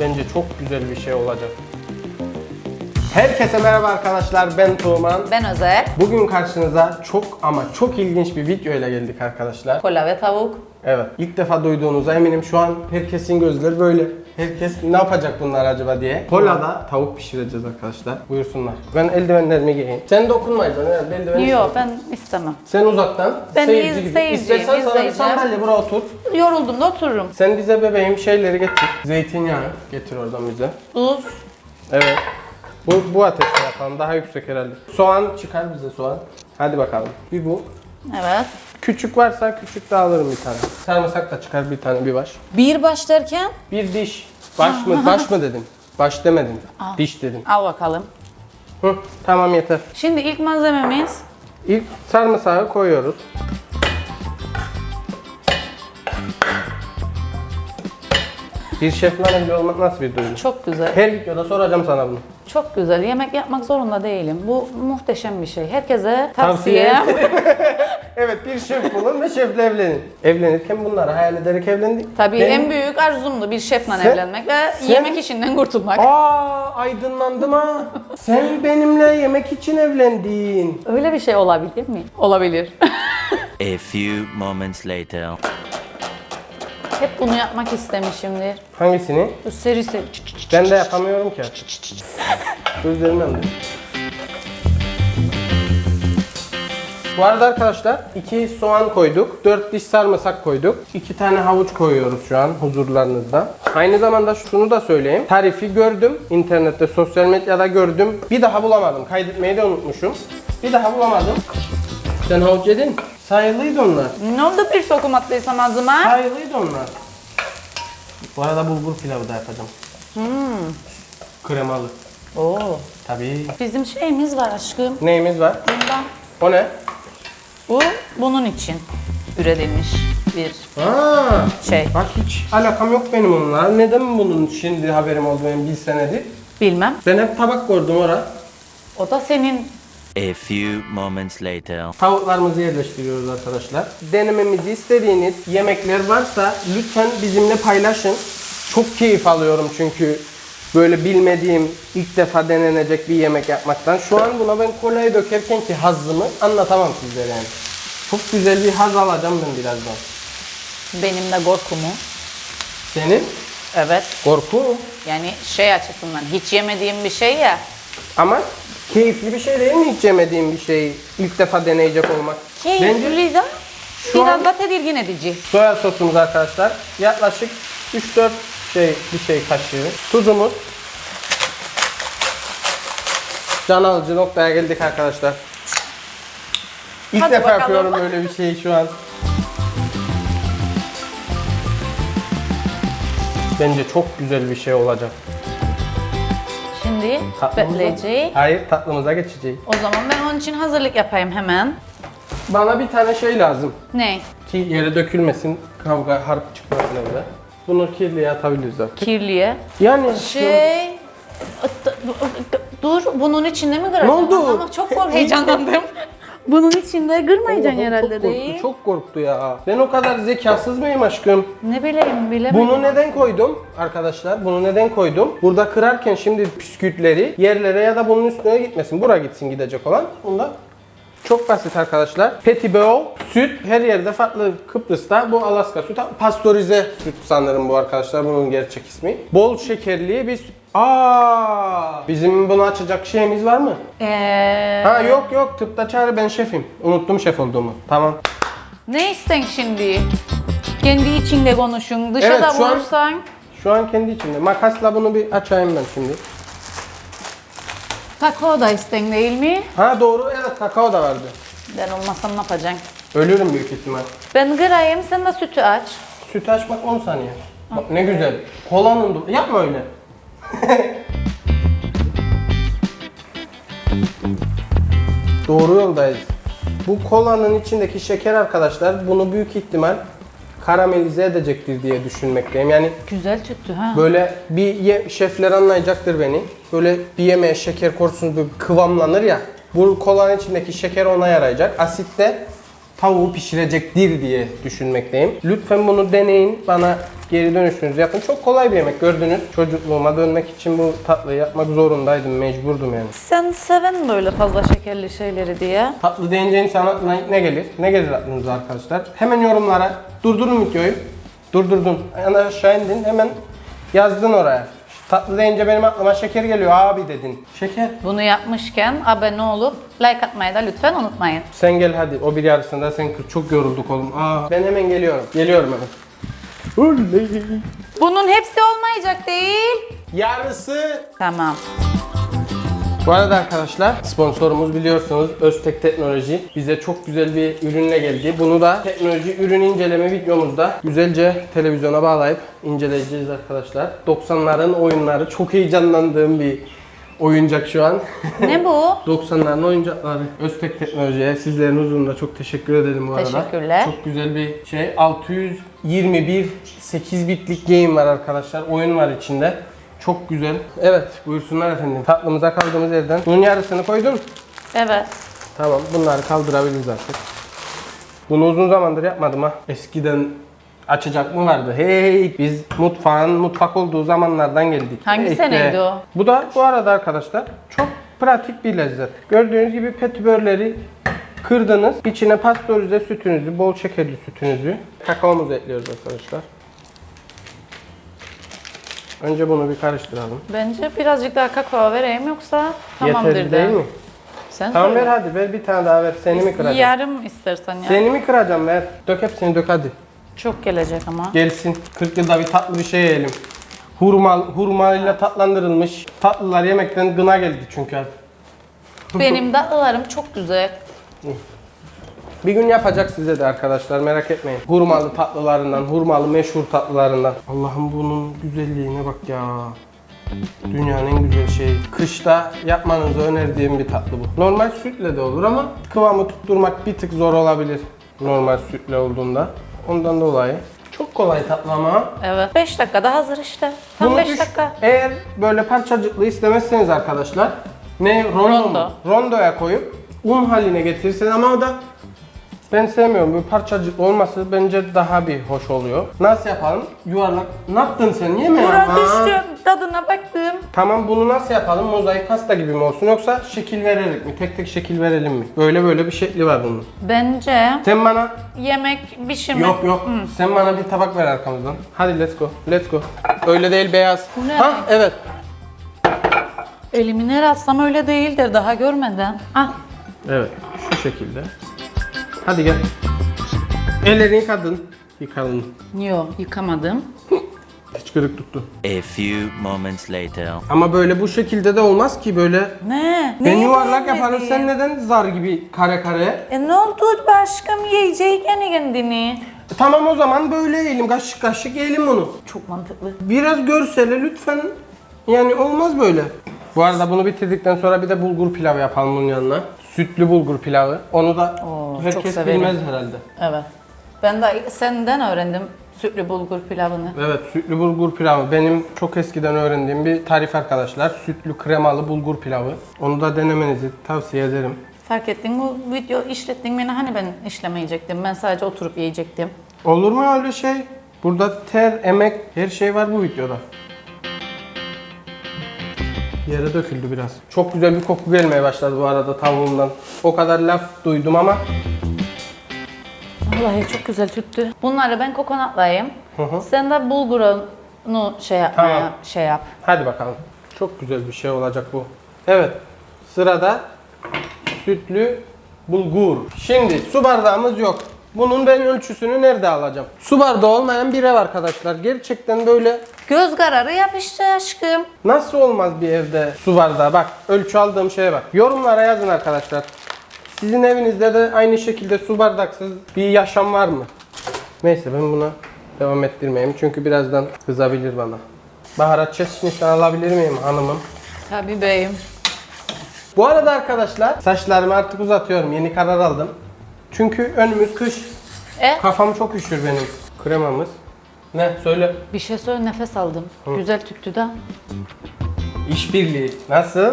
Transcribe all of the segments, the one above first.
Bence çok güzel bir şey olacak. Herkese merhaba arkadaşlar ben Tuğman. Ben Özer. Bugün karşınıza çok ama çok ilginç bir video ile geldik arkadaşlar. Kola ve tavuk. Evet ilk defa duyduğunuza eminim şu an herkesin gözleri böyle. Herkes ne yapacak bunlar acaba diye. Pola'da tavuk pişireceğiz arkadaşlar. Buyursunlar. Ben eldivenlerimi giyeyim. Sen dokunmayacaksın herhalde eldiveni. Yok ben istemem. Sen uzaktan Ben seyirci iz- gibi. seyirciyim, İstersen sana bir izleyeceğim. sandalye buraya otur. Yoruldum da otururum. Sen bize bebeğim şeyleri getir. Zeytinyağı getir oradan bize. Tuz. Evet. Bu, bu ateşte yapalım. Daha yüksek herhalde. Soğan çıkar bize soğan. Hadi bakalım. Bir bu. Evet. Küçük varsa küçük de alırım bir tane. Sarımsak da çıkar bir tane bir baş. Bir baş derken Bir diş. Baş mı? Baş mı dedim? Baş demedim. Diş dedim. al bakalım. Hı, tamam yeter. Şimdi ilk malzememiz İlk sarımsağı koyuyoruz. Bir şefle evli olmak nasıl bir duygu? çok güzel. Her videoda soracağım sana bunu. Çok güzel. Yemek yapmak zorunda değilim. Bu muhteşem bir şey. Herkese Tavsiye. tavsiye. evet bir şef bulun ve şefle evlenin. Evlenirken bunları hayal ederek evlendik. Tabii Benim- en büyük arzumdu bir şefle Sen- evlenmek ve sen- yemek işinden kurtulmak. Aa aydınlandım ha. Sen benimle yemek için evlendin. Öyle bir şey olabilir mi? Olabilir. A few moments later. Hep bunu yapmak istemişimdir. Hangisini? Bu seri seri. Ben de yapamıyorum ki artık. Gözlerim yandı. Bu arada arkadaşlar iki soğan koyduk, 4 diş sarımsak koyduk, 2 tane havuç koyuyoruz şu an huzurlarınızda. Aynı zamanda şunu da söyleyeyim. Tarifi gördüm, internette, sosyal medyada gördüm. Bir daha bulamadım, kaydetmeyi de unutmuşum. Bir daha bulamadım. Sen havuç yedin. Sayılıydı onlar. Ne oldu bir sokum attıysam ağzıma? Sayılıydı onlar. Bu arada bulgur pilavı da yapacağım. Kremalı. Oo. Tabii. Bizim şeyimiz var aşkım. Neyimiz var? Bundan. O ne? Bu bunun için üretilmiş bir Aa, şey. bak hiç alakam yok benim onunla. Neden bunun şimdi haberim oldu benim bir senedir? Bilmem. Ben hep tabak gördüm ora. O da senin A few moments later. Tavuklarımızı yerleştiriyoruz arkadaşlar. Denememizi istediğiniz yemekler varsa lütfen bizimle paylaşın. Çok keyif alıyorum çünkü böyle bilmediğim, ilk defa denenecek bir yemek yapmaktan. Şu an buna ben kolayı dökerken ki hazzımı anlatamam sizlere yani. Çok güzel bir haz alacağım ben birazdan. benim de korkumu. Senin Evet. korku Yani şey açısından hiç yemediğim bir şey ya. ama keyifli bir şey değil mi hiç yemediğim bir şey ilk defa deneyecek olmak? Keyifli de Şu biraz an- da tedirgin edici. soya sosumuz arkadaşlar yaklaşık 3-4 şey bir şey kaşığı. Tuzumuz. Can alıcı noktaya geldik arkadaşlar. İlk Hadi defa bakalım. yapıyorum böyle bir şeyi şu an. Bence çok güzel bir şey olacak. Şimdi Tatlımıza-. Hayır tatlımıza geçeceğiz. O zaman ben onun için hazırlık yapayım hemen. Bana bir tane şey lazım. Ne? Ki yere dökülmesin, kavga, harp çıkmasın evde. Bunu kirliye atabiliriz artık. Kirliye. Yani Şey... Dur, bunun içinde mi kıracağım? Ne oldu? Ama çok kork heyecanlandım. bunun içinde kırmayacaksın Oğlum, herhalde çok korktu, değil. çok korktu ya. Ben o kadar zekasız mıyım aşkım? Ne bileyim bilemedim. Bunu neden koydum arkadaşlar? Bunu neden koydum? Burada kırarken şimdi püskürtleri yerlere ya da bunun üstüne gitmesin. Bura gitsin gidecek olan. Bunda çok basit arkadaşlar. Petibao süt her yerde farklı. Kıbrıs'ta bu Alaska süt. Pastörize süt sanırım bu arkadaşlar. Bunun gerçek ismi. Bol şekerli bir süt. Aa, bizim bunu açacak şeyimiz var mı? Ee, Ha yok yok tıpta çağrı ben şefim. Unuttum şef olduğumu. Tamam. ne isten şimdi? Kendi içinde konuşun. Dışarıda Evet, şu an- bulursan Şu an kendi içimde. Makasla bunu bir açayım ben şimdi. Kakao da isten değil mi? Ha doğru evet kakao da vardı. Ben olmasam ne yapacaksın? Ölürüm büyük ihtimal. Ben kırayım sen de sütü aç. Sütü açmak 10 saniye. Bak ne güzel. Kolanın du- Yapma öyle. Doğru yoldayız. Bu kolanın içindeki şeker arkadaşlar bunu büyük ihtimal karamelize edecektir diye düşünmekteyim. Yani Güzel tüttü ha. böyle bir ye- şefler anlayacaktır beni. Böyle bir yemeğe şeker korsun böyle kıvamlanır ya. Bu kolanın içindeki şeker ona yarayacak. Asit de tavuğu pişirecektir diye düşünmekteyim. Lütfen bunu deneyin. Bana Geri dönüşünüzü yapın. Çok kolay bir yemek gördünüz. Çocukluğuma dönmek için bu tatlıyı yapmak zorundaydım. Mecburdum yani. Sen seven böyle fazla şekerli şeyleri diye. Tatlı deyince insan aklına ilk ne gelir? Ne gelir aklınıza arkadaşlar? Hemen yorumlara durdurun videoyu. Durdurdun. Yani aşağı indin hemen yazdın oraya. Tatlı deyince benim aklıma şeker geliyor abi dedin. Şeker. Bunu yapmışken abone olup like atmayı da lütfen unutmayın. Sen gel hadi o bir yarısında sen. Çok yorulduk oğlum. Aa, ben hemen geliyorum. Geliyorum hemen. Oley. Bunun hepsi olmayacak değil. Yarısı Tamam. Bu arada arkadaşlar sponsorumuz biliyorsunuz Öztek Teknoloji bize çok güzel bir ürünle geldi. Bunu da teknoloji ürün inceleme videomuzda güzelce televizyona bağlayıp inceleyeceğiz arkadaşlar. 90'ların oyunları çok heyecanlandığım bir oyuncak şu an. Ne bu? 90'ların oyuncakları. Öztek Teknoloji'ye sizlerin huzurunda çok teşekkür ederim bu arada. Teşekkürler. Çok güzel bir şey. 621 8 bitlik game var arkadaşlar. Oyun var içinde. Çok güzel. Evet buyursunlar efendim. Tatlımıza kaldığımız yerden. Bunun yarısını koydun. Evet. Tamam bunları kaldırabiliriz artık. Bunu uzun zamandır yapmadım ha. Eskiden açacak mı vardı? Hey biz mutfağın mutfak olduğu zamanlardan geldik. Hangi Hey seneydi be. o? Bu da bu arada arkadaşlar çok pratik bir lezzet. Gördüğünüz gibi petibörleri kırdınız. İçine pastörize sütünüzü, bol şekerli sütünüzü, kakaomuzu ekliyoruz arkadaşlar. Önce bunu bir karıştıralım. Bence birazcık daha kakao vereyim yoksa tamamdır Yeterli de. değil mi? Sen Tamam ver söyle. hadi ver bir tane daha ver. Seni mi kıracağım? Yarım istersen ya. Seni mi kıracağım ver. Dök hepsini dök hadi. Çok gelecek ama. Gelsin. 40 yılda bir tatlı bir şey yiyelim. Hurma, hurmayla tatlandırılmış. Tatlılar yemekten gına geldi çünkü artık. Benim tatlılarım çok güzel. Bir gün yapacak size de arkadaşlar merak etmeyin. Hurmalı tatlılarından, hurmalı meşhur tatlılarından. Allah'ım bunun güzelliğine bak ya. Dünyanın en güzel şeyi. Kışta yapmanızı önerdiğim bir tatlı bu. Normal sütle de olur ama kıvamı tutturmak bir tık zor olabilir. Normal sütle olduğunda. Ondan dolayı. Çok kolay tatlı ama. Evet. 5 dakikada hazır işte. Tam Bunu 5 üç- dakika. Eğer böyle parçacıklı istemezseniz arkadaşlar ne rondo, rondoya koyup un haline getirirseniz ama o da ben sevmiyorum. Bu parçacıklı olması bence daha bir hoş oluyor. Nasıl yapalım? Yuvarlak. Ne yaptın sen? Yeme Bura ama. düştüm. Tadına baktım. Tamam bunu nasıl yapalım? Mozaik pasta gibi mi olsun yoksa şekil vererek mi? Tek tek şekil verelim mi? Böyle böyle bir şekli var bunun. Bence Sen bana yemek pişirmek... Yok yok. Sen bana bir tabak ver arkamızdan. Hadi let's go. Let's go. Öyle değil beyaz. Bu ne? Ha evet. Elimi nereye atsam öyle değildir daha görmeden. Ah Evet, şu şekilde. Hadi gel. Ellerini yıkadın. Yıkadın. yok yıkamadım. Hıçkırık tuttu. A few moments later. Ama böyle bu şekilde de olmaz ki böyle. Ne? Ben Neyi yuvarlak beğenmedin? yaparım. Sen neden zar gibi kare kare? E ne oldu başkam yiyecek yani kendini. E, tamam o zaman böyle yiyelim. Kaşık kaşık yiyelim onu. Çok mantıklı. Biraz görsele lütfen. Yani olmaz böyle. Bu arada bunu bitirdikten sonra bir de bulgur pilavı yapalım bunun yanına. Sütlü bulgur pilavı. Onu da Oo, çok herkes severim. bilmez herhalde. Evet. Ben de senden öğrendim sütlü bulgur pilavını. Evet, sütlü bulgur pilavı. Benim çok eskiden öğrendiğim bir tarif arkadaşlar. Sütlü kremalı bulgur pilavı. Onu da denemenizi tavsiye ederim. Fark ettin bu video işlettin beni hani ben işlemeyecektim. Ben sadece oturup yiyecektim. Olur mu öyle şey? Burada ter, emek, her şey var bu videoda. Yere döküldü biraz. Çok güzel bir koku gelmeye başladı bu arada tavuğumdan. O kadar laf duydum ama Vallahi çok güzel tüttü. Bunları ben kokonatlayayım. Hı hı. Sen de bulgurunu şey yapmaya Tamam. şey yap. hadi bakalım. Çok güzel bir şey olacak bu. Evet, sırada sütlü bulgur. Şimdi su bardağımız yok. Bunun ben ölçüsünü nerede alacağım? Su bardağı olmayan bir ev arkadaşlar. Gerçekten böyle Göz kararı yap işte aşkım. Nasıl olmaz bir evde su bardağı? Bak ölçü aldığım şeye bak. Yorumlara yazın arkadaşlar. Sizin evinizde de aynı şekilde su bardaksız bir yaşam var mı? Neyse ben buna devam ettirmeyeyim çünkü birazdan kızabilir bana. Baharat çeşnisi alabilir miyim hanımım? Tabii beyim. Bu arada arkadaşlar saçlarımı artık uzatıyorum. Yeni karar aldım. Çünkü önümüz kış. E Kafam çok üşür benim. Kremamız. Ne? Söyle. bir şey söyle nefes aldım. Güzel tüttü de. İşbirliği. Nasıl?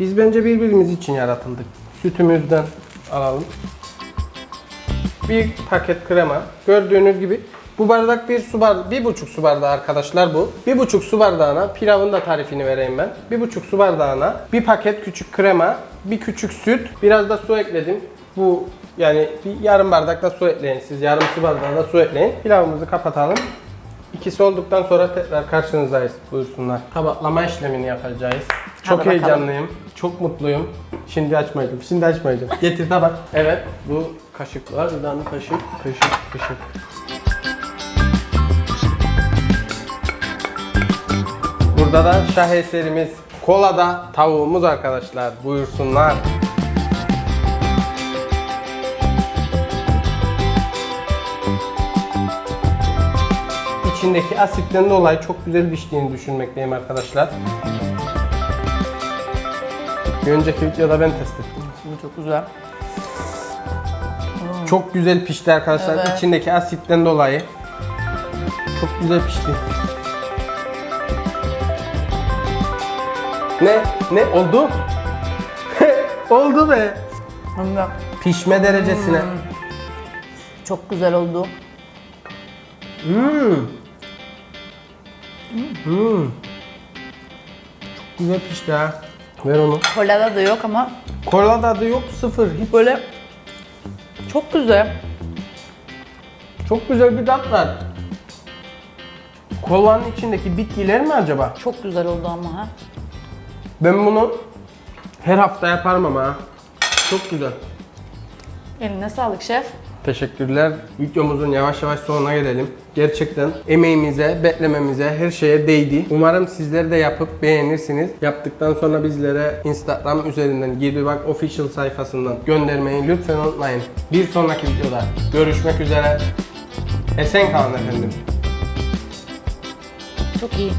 Biz bence birbirimiz için yaratıldık. Sütümüzden alalım. Bir paket krema. Gördüğünüz gibi Bu bardak bir su bardağı, bir buçuk su bardağı arkadaşlar bu. Bir buçuk su bardağına pilavın da tarifini vereyim ben. Bir buçuk su bardağına bir paket küçük krema, bir küçük süt, biraz da su ekledim. Bu yani bir yarım bardak da su ekleyin siz. Yarım su bardağı da su ekleyin. Pilavımızı kapatalım. İkisi olduktan sonra tekrar karşınızdayız. Buyursunlar. Tabaklama işlemini yapacağız. Çok bakalım. heyecanlıyım. Çok mutluyum. Şimdi açmayacağım. Şimdi açmayacağım. Getir tabak. Evet. Bu kaşıklar. Bir tane kaşık. Kaşık. Kaşık. Burada da şaheserimiz. Kolada tavuğumuz arkadaşlar. Buyursunlar. İçindeki asitten dolayı çok güzel piştiğini düşünmekteyim arkadaşlar. Bir önceki videoda ben test ettim. Bu çok güzel. Çok güzel pişti arkadaşlar. Evet. İçindeki asitten dolayı. Çok güzel pişti. Ne? Ne oldu? oldu be. Hem de Pişme derecesine. çok güzel oldu. Hmm. Hmm. Çok güzel pişti ha. Ver onu. Kolada da yok ama Kola tadı yok sıfır. Hiç. böyle çok güzel. Çok güzel bir tat var. Kolanın içindeki bitkiler mi acaba? Çok güzel oldu ama ha. Ben bunu her hafta yaparım ama ha. Çok güzel. Eline sağlık şef. Teşekkürler. Videomuzun yavaş yavaş sonuna gelelim. Gerçekten emeğimize, beklememize, her şeye değdi. Umarım sizler de yapıp beğenirsiniz. Yaptıktan sonra bizlere Instagram üzerinden Girbi Bak Official sayfasından göndermeyi lütfen unutmayın. Bir sonraki videoda görüşmek üzere. Esen kalın efendim. Çok iyi.